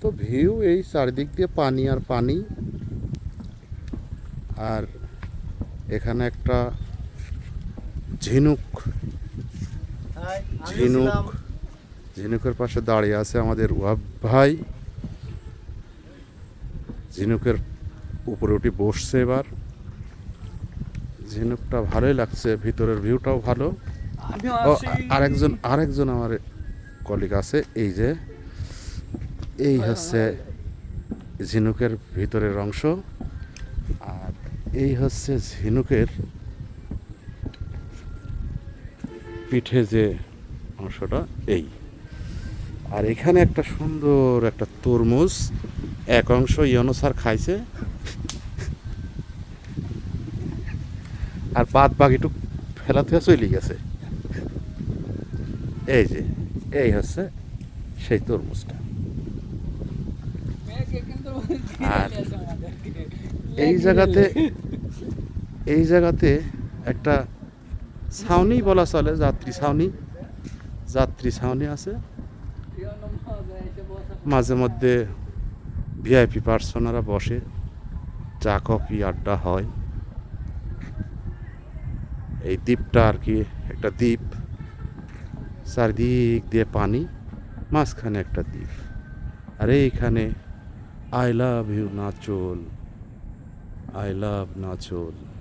তো ভিউ এই চারিদিক দিয়ে পানি আর পানি। আর এখানে একটা ঝিনুক। ঝিনুক। ঝিনুকের পাশে দাঁড়িয়ে আছে আমাদের ওয়াব ভাই। ঝিনুকের উপরে উঠে বসছে এবার। ঝিনুকটা ভালোই লাগছে ভিতরের ভিউটাও ভালো। আরেকজন আরেকজন আমার কলিগ আছে এই যে এই হচ্ছে ঝিনুকের ভিতরের অংশ। আর এই হচ্ছে ঝিনুকের পিঠে যে অংশটা, এই। আর এখানে একটা সুন্দর একটা তরমুজ, এক অংশ ইয়নো স্যার খাইছে। আর বাদ বাকিটুক ফেলা থেকে চলে গেছে। এই যে, এই হচ্ছে সেই তরমুজটা। আর এই জায়গাতে এই জায়গাতে একটা ছাউনি বলা চলে যাত্রী ছাউনি। যাত্রী ছাউনি আছে। মাঝে মধ্যে ভিআইপি পার্সোনারা বসে চা কফি আড্ডা হয়। এই দ্বীপটা আর কি একটা দ্বীপ। চারিদিক দিয়ে পানি মাঝখানে একটা দ্বীপ। আর এইখানে আই লাভ ইউ নাচল। I love Nachole.